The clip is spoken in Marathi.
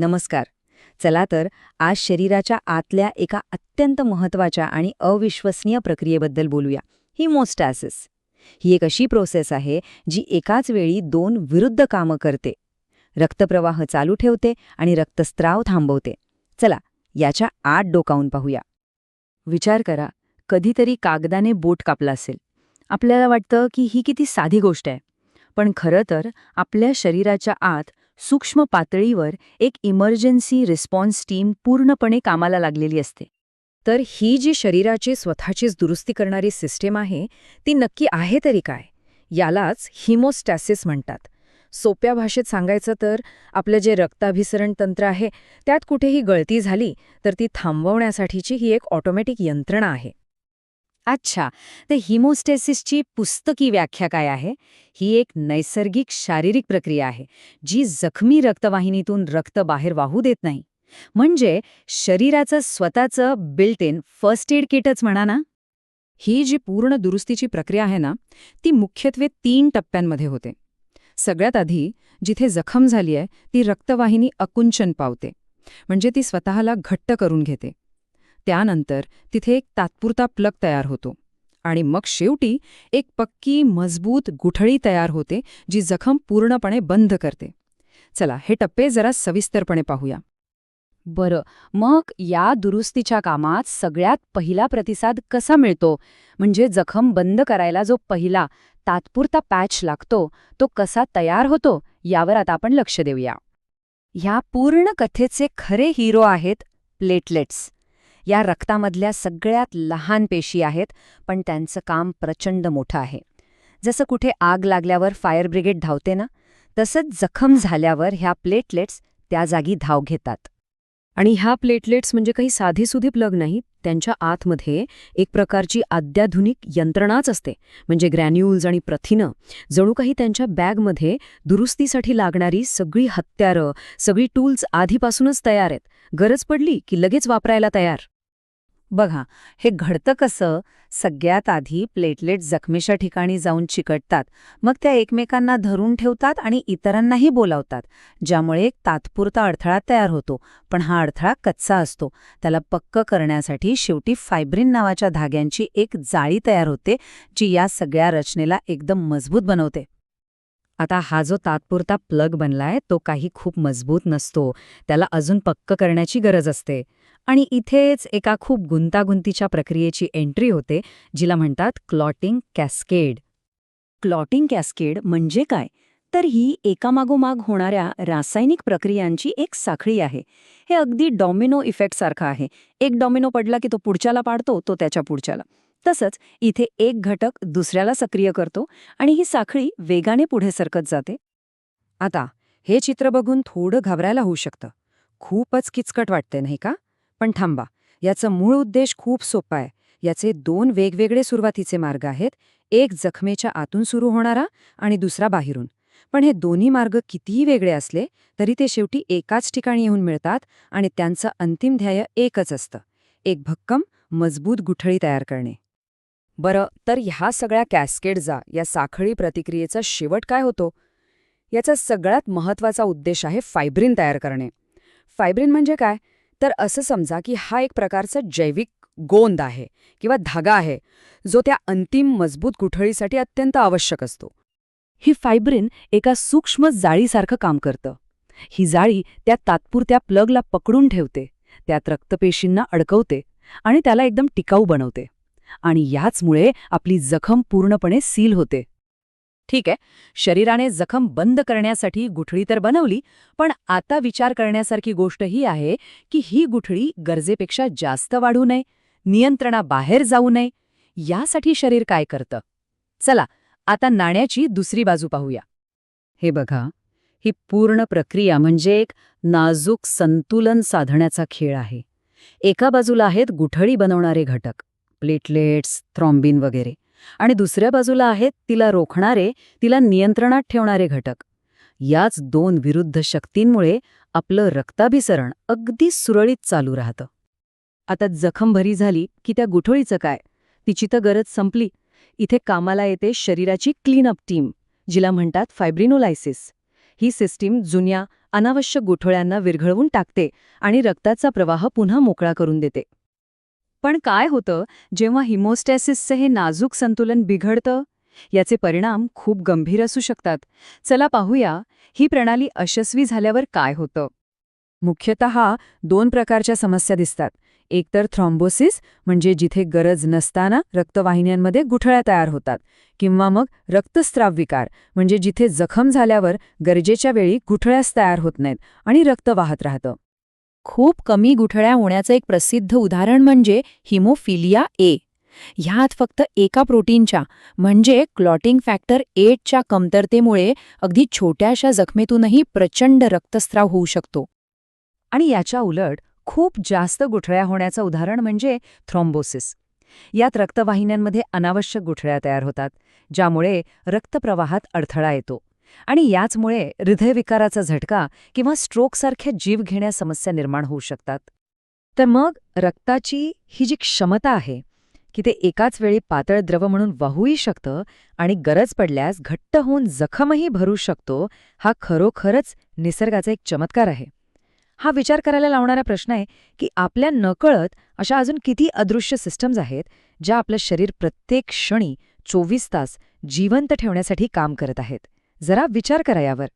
नमस्कार. चला तर आज शरीराच्या आतल्या एका अत्यंत महत्त्वाच्या आणि अविश्वसनीय प्रक्रियेबद्दल बोलूया ही मोस्टॅसिस. ही एक अशी प्रोसेस आहे जी एकाच वेळी दोन विरुद्ध कामं करते. रक्तप्रवाह चालू ठेवते आणि रक्तस्त्राव थांबवते. चला याच्या आत डोकावून पाहूया. विचार करा कधीतरी कागदाने बोट कापला असेल. आपल्याला वाटतं की ही किती साधी गोष्ट आहे. पण खरं तर आपल्या शरीराच्या आत सूक्ष्म पातळीवर एक इमर्जन्सी रिस्पॉन्स टीम पूर्णपणे कामाला लागलेली असते. तर ही जी शरीराची स्वतःचीच दुरुस्ती करणारी सिस्टीम आहे ती नक्की आहे तरी काय? यालाच हिमोस्टॅसिस म्हणतात. सोप्या भाषेत सांगायचं तर आपलं जे रक्ताभिसरण तंत्र आहे त्यात कुठेही गळती झाली तर ती थांबवण्यासाठीची ही एक ऑटोमॅटिक यंत्रणा आहे. अच्छा तर हिमोस्टेसिसची पुस्तकी व्याख्या काय आहे? ही एक नैसर्गिक शारीरिक प्रक्रिया आहे जी जखमी रक्तवाहिनीतून रक्त बाहेर वाहू देत नाही. म्हणजे शरीराचं स्वतःचं बिल्ट इन फर्स्ट एड किटच म्हणा ना? ही जी पूर्ण दुरुस्तीची प्रक्रिया आहे ना ती मुख्यत्वे तीन टप्प्यांमध्ये होते. सगळ्यात आधी जिथे जखम झाली आहे ती रक्तवाहिनी अकुंचन पावते. म्हणजे ती स्वतःला घट्ट करून घेते. त्यानंतर तिथे एक तात्पुरता प्लग तयार होतो. आणि मग शेवटी एक पक्की मजबूत गुठळी तयार होते जी जखम पूर्णपणे बंद करते. चला हे टप्पे जरा सविस्तरपणे पाहूया. बरं मग या दुरुस्तीच्या कामात सगळ्यात पहिला प्रतिसाद कसा मिळतो? म्हणजे जखम बंद करायला जो पहिला तात्पुरता पॅच लागतो तो कसा तयार होतो? यावर आता आपण लक्ष देऊया. ह्या पूर्ण कथेचे खरे हिरो आहेत प्लेटलेट्स. या रक्तामधल्या सगळ्यात लहान पेशी आहेत पण त्यांचं काम प्रचंड मोठं आहे. जसं कुठे आग लागल्यावर फायर ब्रिगेड धावते ना तसंच जखम झाल्यावर ह्या प्लेटलेट्स त्या जागी धाव घेतात. आणि ह्या प्लेटलेट्स म्हणजे काही साधीसुधी प्लग नाहीत त्यांच्या आतमध्ये एक प्रकारची अत्याधुनिक यंत्रणाच असते म्हणजे ग्रॅन्युल्स आणि प्रथिनं. जणू काही त्यांच्या बॅगमध्ये दुरुस्तीसाठी लागणारी सगळी हत्यारं सगळी टूल्स आधीपासूनच तयार आहेत. गरज पडली की लगेच वापरायला तयार. बघा हे घडतं कसं? सगळ्यात आधी प्लेटलेट जखमेच्या ठिकाणी जाऊन चिकटतात मग त्या एकमेकांना धरून ठेवतात आणि इतरांनाही बोलावतात ज्यामुळे एक तात्पुरता अडथळा तयार होतो. पण हा अडथळा कच्चा असतो. त्याला पक्क करण्यासाठी शेवटी फायब्रिन नावाच्या धाग्यांची एक जाळी तयार होते जी या सगळ्या रचनेला एकदम मजबूत बनवते. आता हा जो तात्पुरता प्लग बनलाय तो काही खूप मजबूत नसतो. त्याला अजून पक्क करण्याची गरज असते. आणि इथेच एका खूप गुंतागुंतीच्या प्रक्रियेची एंट्री होते जिला म्हणतात क्लॉटिंग कॅस्केड क्लॉटिंग कॅस्केड म्हणजे काय? तर ही एकामागोमाग होणाऱ्या रासायनिक प्रक्रियांची एक साखळी आहे. हे अगदी डॉमिनो इफेक्टसारखं आहे. एक डॉमिनो पडला की तो पुढच्याला पाडतो तो त्याच्या पुढच्याला. तसंच इथे एक घटक दुसऱ्याला सक्रिय करतो आणि ही साखळी वेगाने पुढे सरकत जाते. आता हे चित्र बघून थोडं घाबरायला होऊ शकतं. खूपच किचकट वाटते नाही का? पण थांबा. याचं मूळ उद्देश खूप सोपा आहे. याचे दोन वेगवेगळे सुरुवातीचे मार्ग आहेत. एक जखमेच्या आतून सुरू होणारा आणि दुसरा बाहेरून. पण हे दोन्ही मार्ग कितीही वेगळे असले तरी ते शेवटी एकाच ठिकाणी येऊन मिळतात आणि त्यांचं अंतिम ध्येय एकच असतं. एक भक्कम मजबूत गुठळी तयार करणे. बरं तर ह्या सगळ्या कॅस्केडचा या साखळी प्रतिक्रियेचा शेवट काय होतो? याचा सगळ्यात महत्त्वाचा उद्देश आहे फायब्रिन तयार करणे. फायब्रिन म्हणजे काय? तर असं समजा की हा एक प्रकारचा जैविक गोंद आहे किंवा धागा आहे जो त्या अंतिम मजबूत गुठळीसाठी अत्यंत आवश्यक असतो. ही फायब्रिन एका सूक्ष्म जाळीसारखं काम करतं. ही जाळी त्या तात्पुरत्या प्लगला पकडून ठेवते त्यात रक्तपेशींना अडकवते आणि त्याला एकदम टिकाऊ बनवते. आणि याचमुळे आपली जखम पूर्णपणे सील होते. ठीक आहे शरीराने जखम बंद करण्यासाठी गुठळी तर बनवली पण आता विचार करण्यासारखी गोष्ट ही आहे की ही गुठळी गरजेपेक्षा जास्त वाढू नये नियंत्रणाबाहेर जाऊ नये यासाठी शरीर काय करतं? चला आता नाण्याची दुसरी बाजू पाहूया. हे बघा ही पूर्ण प्रक्रिया म्हणजे एक नाजूक संतुलन साधण्याचा खेळ आहे. एका बाजूला आहेत गुठळी बनवणारे घटक. प्लेटलेट्स थ्रॉम्बिन वगैरे. आणि दुसऱ्या बाजूला आहेत तिला रोखणारे तिला नियंत्रणात ठेवणारे घटक. याच दोन विरुद्ध शक्तींमुळे आपलं रक्ताभिसरण अगदी सुरळीत चालू राहतं. आता जखम भरी झाली की त्या गुठोळीचं काय? तिची तर गरज संपली. इथे कामाला येते शरीराची क्लीनअप टीम जिला म्हणतात फायब्रिनोलायसिस. ही सिस्टीम जुन्या अनावश्यक गुठोळ्यांना विरघळवून टाकते आणि रक्ताचा प्रवाह पुन्हा मोकळा करून देते. पण काय होतं जेव्हा हिमोस्टॅसिसचं हे नाजूक संतुलन बिघडतं याचे परिणाम खूप गंभीर असू शकतात. चला पाहूया ही प्रणाली अयशस्वी झाल्यावर काय होतं. मुख्यतः दोन प्रकारच्या समस्या दिसतात. एकतर थ्रॉम्बोसिस म्हणजे जिथे गरज नसताना रक्तवाहिन्यांमध्ये गुठळ्या तयार होतात किंवा मग रक्तस्त्राव विकार म्हणजे जिथे जखम झाल्यावर गरजेच्या वेळी गुठळ्यास तयार होत नाहीत आणि रक्त वाहत राहतं. खूप कमी गुठळ्या होण्याचं एक प्रसिद्ध उदाहरण म्हणजे हिमोफिलिया ए. ह्यात फक्त एका प्रोटीनच्या म्हणजे क्लॉटिंग फॅक्टर एटच्या कमतरतेमुळे अगदी छोट्याशा जखमेतूनही प्रचंड रक्तस्राव होऊ शकतो. आणि याच्या उलट खूप जास्त गुठळ्या होण्याचं उदाहरण म्हणजे थ्रॉम्बोसिस. यात रक्तवाहिन्यांमध्ये अनावश्यक गुठळ्या तयार होतात ज्यामुळे रक्तप्रवाहात अडथळा येतो. आणि याचमुळे हृदयविकाराचा झटका किंवा स्ट्रोकसारख्या जीवघेण्या समस्या निर्माण होऊ शकतात. तर मग रक्ताची ही जी क्षमता आहे की ते एकाच वेळी पातळ द्रव म्हणून वाहूही शकतं आणि गरज पडल्यास घट्ट होऊन जखमही भरू शकतो हा खरोखरच निसर्गाचा एक चमत्कार आहे. हा विचार करायला लावणारा प्रश्न आहे की आपल्या नकळत अशा अजून किती अदृश्य सिस्टम्स आहेत ज्या आपलं शरीर प्रत्येक क्षणी चोवीस तास जिवंत ठेवण्यासाठी काम करत आहेत? जरा विचार करा यावर.